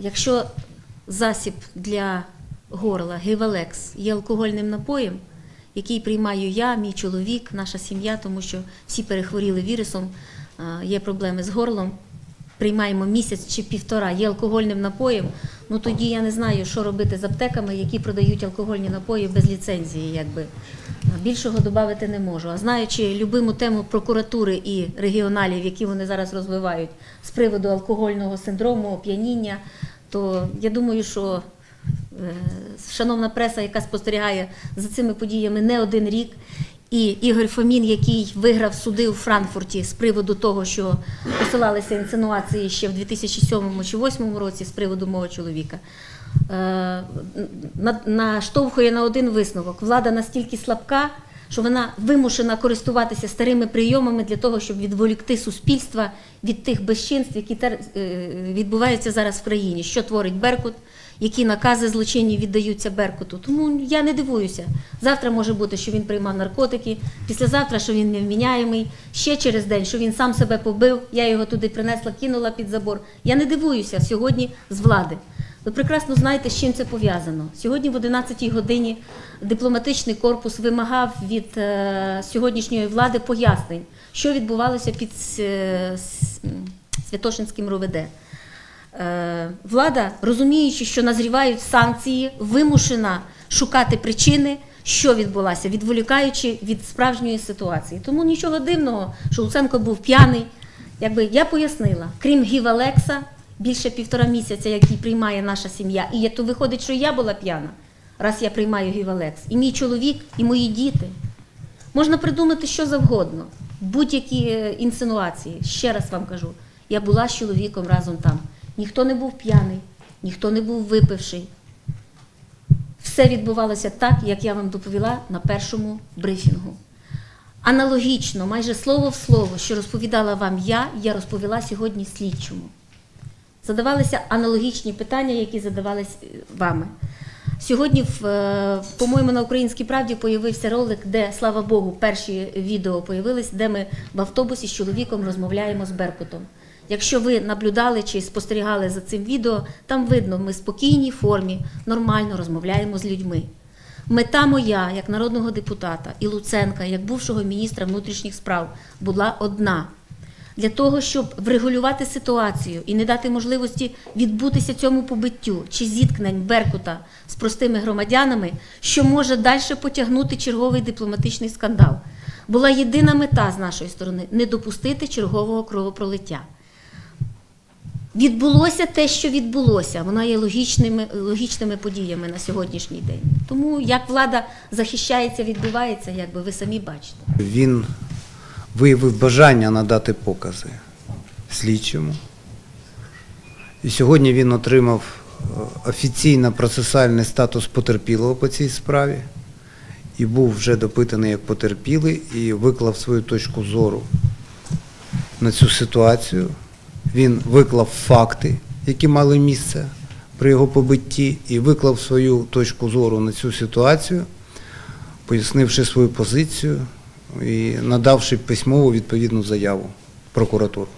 Якщо засіб для горла Гівалекс є алкогольним напоєм, який приймаю я, мій чоловік, наша сім'я, тому що всі перехворіли вірусом, є проблеми з горлом. Приймаємо місяць чи півтора, є алкогольним напоєм. Ну тоді я не знаю, що робити з аптеками, які продають алкогольні напої без ліцензії. Якби більшого додати не можу. А знаючи любиму тему прокуратури і регіоналів, які вони зараз розвивають з приводу алкогольного синдрому, оп'яніння, то я думаю, що е, шановна преса, яка спостерігає за цими подіями не один рік, і Ігор Фомін, який виграв суди у Франкфурті з приводу того, що посилалися інсинуації ще в 2007 чи 2008 році з приводу мого чоловіка, е, наштовхує на один висновок. Влада настільки слабка, що вона вимушена користуватися старими прийомами для того, щоб відволікти суспільство від тих безчинств, які е, відбуваються зараз в країні. Що творить Беркут, які накази злочинні віддаються Беркуту. Тому я не дивуюся. Завтра може бути, що він приймав наркотики, післязавтра, що він невміняємий, ще через день, що він сам себе побив, я його туди принесла, кинула під забор. Я не дивуюся сьогодні з влади. Ви прекрасно знаєте, з чим це пов'язано. Сьогодні в 11-й годині дипломатичний корпус вимагав від е, сьогоднішньої влади пояснень, що відбувалося під е, Святошинським РОВД. Е, влада, розуміючи, що назрівають санкції, вимушена шукати причини, що відбулося, відволікаючи від справжньої ситуації. Тому нічого дивного, що Луценко був п'яний. Якби я пояснила, крім Гівалекса, більше півтора місяця, який приймає наша сім'я, і то виходить, що я була п'яна, раз я приймаю Гівалекс, і мій чоловік, і мої діти. Можна придумати що завгодно, будь-які е, інсинуації. Ще раз вам кажу, я була з чоловіком разом там. Ніхто не був п'яний, ніхто не був випивший. Все відбувалося так, як я вам доповіла на першому брифінгу. Аналогічно, майже слово в слово, що розповідала вам я, я розповіла сьогодні слідчому. Задавалися аналогічні питання, які задавались е, вами. Сьогодні, е, по-моєму, на Українській правді появився ролик, де, слава Богу, перші відео появились, де ми в автобусі з чоловіком розмовляємо з Беркутом. Якщо ви наблюдали чи спостерігали за цим відео, там видно, ми в спокійній формі, нормально розмовляємо з людьми. Мета моя, як народного депутата, і Луценка, як бувшого міністра внутрішніх справ, була одна для того, щоб врегулювати ситуацію і не дати можливості відбутися цьому побиттю чи зіткнень Беркута з простими громадянами, що може далі потягнути черговий дипломатичний скандал. Була єдина мета з нашої сторони не допустити чергового кровопролиття. Відбулося те, що відбулося. Воно є логічними, логічними подіями на сьогоднішній день. Тому як влада захищається, відбувається, якби ви самі бачите. Він виявив бажання надати покази слідчому. І сьогодні він отримав е, офіційно процесуальний статус потерпілого по цій справі і був вже допитаний як потерпілий і виклав свою точку зору на цю ситуацію. Він виклав факти, які мали місце при його побитті, і виклав свою точку зору на цю ситуацію, пояснивши свою позицію і надавши письмову відповідну заяву прокуратуру.